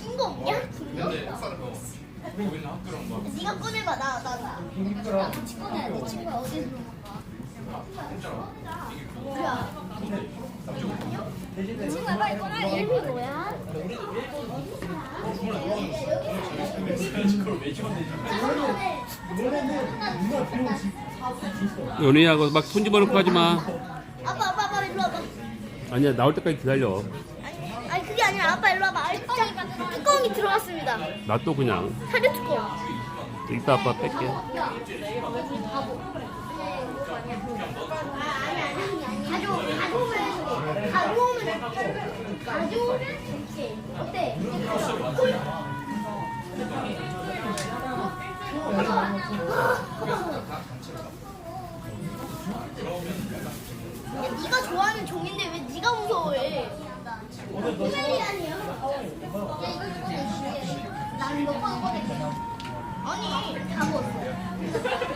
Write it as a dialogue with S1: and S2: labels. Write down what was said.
S1: 낀거 없냐? 네가 꺼내봐 나나 나. 같이 꺼내야 돼 친구야 어디서 뭐야? 친구야 빨리 꺼내 이름이 뭐야?
S2: 연희하고 막손 집어넣고 하지 마.
S1: 아빠 아빠 아빠 일로 와봐.
S2: 아니야 나올 때까지 기다려.
S1: 아니, 아니 그게 아니라 아빠 일로 와봐. 뚜껑이 뚜껑이 들어갔습니다.
S2: 놔둬 그냥.
S1: 사료 뚜껑.
S2: 이따 아빠 뺄게.
S1: 가져오면 가져오면 이렇게 어때? 네가 좋아하는 종인데 왜 네가 무서워해? 호멜이 아니야? 난 너가 꺼낼게. 아니 다 먹었어.